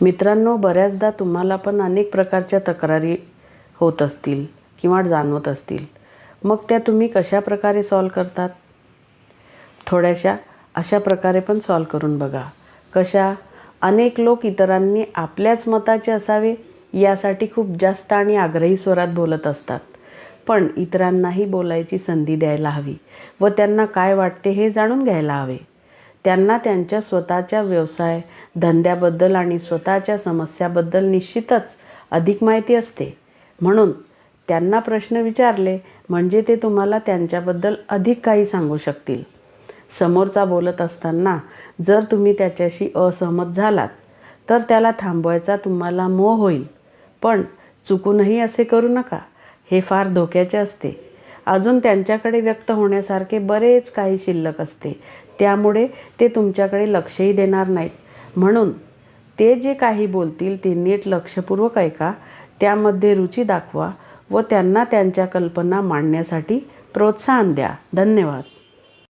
मित्रांनो बऱ्याचदा तुम्हाला पण अनेक प्रकारच्या तक्रारी होत असतील किंवा जाणवत असतील. मग त्या तुम्ही कशा प्रकारे सॉल्व करतात? थोड्याशा अशा प्रकारे पण सॉल्व करून बघा. कशा? अनेक लोक इतरांनी आपल्याच मताचे असावे यासाठी खूप जास्त आणि आग्रही स्वरात बोलत असतात. पण इतरांनाही बोलायची संधी द्यायला हवी व त्यांना काय वाटते हे जाणून घ्यायला हवे. त्यांना त्यांच्या स्वतःच्या व्यवसाय धंद्याबद्दल आणि स्वतःच्या समस्याबद्दल निश्चितच अधिक माहिती असते. म्हणून त्यांना प्रश्न विचारले म्हणजे ते तुम्हाला त्यांच्याबद्दल अधिक काही सांगू शकतील. समोरचा बोलत असताना जर तुम्ही त्याच्याशी असहमत झालात तर त्याला थांबवायचा तुम्हाला मोह होईल. पण चुकूनही असे करू नका. हे फार धोक्याचे असते. अजून त्यांच्याकडे व्यक्त होण्यासारखे बरेच काही शिल्लक असते. त्यामुळे ते तुमच्याकडे लक्षही देणार नाहीत. म्हणून ते जे काही बोलतील ते नीट लक्षपूर्वक ऐका त्यामध्ये रुची दाखवा व त्यांना त्यांच्या कल्पना मांडण्यासाठी प्रोत्साहन द्या. धन्यवाद.